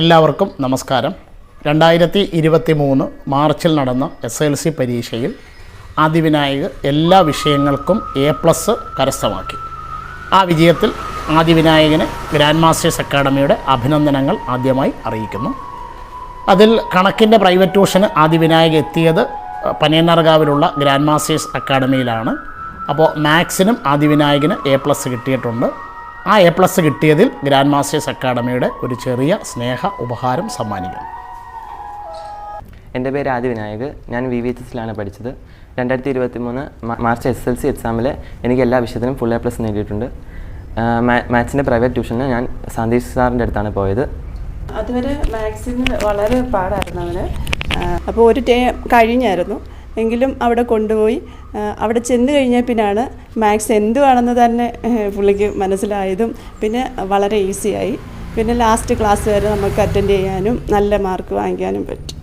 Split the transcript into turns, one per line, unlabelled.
എല്ലാവർക്കും നമസ്കാരം. രണ്ടായിരത്തി ഇരുപത്തി മൂന്ന് മാർച്ചിൽ നടന്ന എസ് എൽ സി പരീക്ഷയിൽ ആദിവിനായക് എല്ലാ വിഷയങ്ങൾക്കും എ പ്ലസ് കരസ്ഥമാക്കി. ആ വിജയത്തിൽ ആദിവിനായകന് ഗ്രാൻഡ് മാസ്റ്റേഴ്സ് അക്കാഡമിയുടെ അഭിനന്ദനങ്ങൾ ആദ്യമായി അറിയിക്കുന്നു. അതിൽ കണക്കിന്റെ പ്രൈവറ്റ് ട്യൂഷന് ആദിവിനായക് എത്തിയത് പനയന്നർകാവിലുള്ള ഗ്രാൻഡ് മാസ്റ്റേഴ്സ് അക്കാഡമിയിലാണ്. അപ്പോൾ മാത്സിനും ആദിവിനായകന് എ പ്ലസ് കിട്ടിയിട്ടുണ്ട്. ആ എ പ്ലസ് കിട്ടിയതിൽ ഗ്രാൻഡ് മാസ്റ്റേഴ്സ് അക്കാഡമിയുടെ ഒരു ചെറിയ സ്നേഹ ഉപഹാരം സമ്മാനിക്കുന്നു.
എന്റെ പേര് ആദി വിനായക്. ഞാൻ വി വി എച്ച് എസിലാണ് പഠിച്ചത്. രണ്ടായിരത്തി ഇരുപത്തി മൂന്ന് മാർച്ച് എസ് എൽ സി എക്സാമിൽ എനിക്ക് എല്ലാ വിഷയത്തിനും ഫുൾ എ പ്ലസ് നേടിയിട്ടുണ്ട്. മാത്സിന്റെ പ്രൈവറ്റ് ട്യൂഷന് ഞാൻ സന്ദീഷ് സാറിന്റെ അടുത്താണ് പോയത്.
അതുവരെ മാത്സിന് വളരെ പാടായിരുന്നു അവന്. അപ്പോൾ ഒരു ടേ കഴിഞ്ഞായിരുന്നു. എങ്കിലും അവിടെ കൊണ്ടുപോയി. അവിടെ ചെന്ന് കഴിഞ്ഞാൽ പിന്നാണ് മാത്സ് എന്തുവാണെന്ന് തന്നെ പുള്ളിക്ക് മനസ്സിലായതും പിന്നെ വളരെ ഈസിയായി പിന്നെ ലാസ്റ്റ് ക്ലാസ് വരെ നമുക്ക് അറ്റൻഡ് ചെയ്യാനും നല്ല മാർക്ക് വാങ്ങിക്കാനും പറ്റി.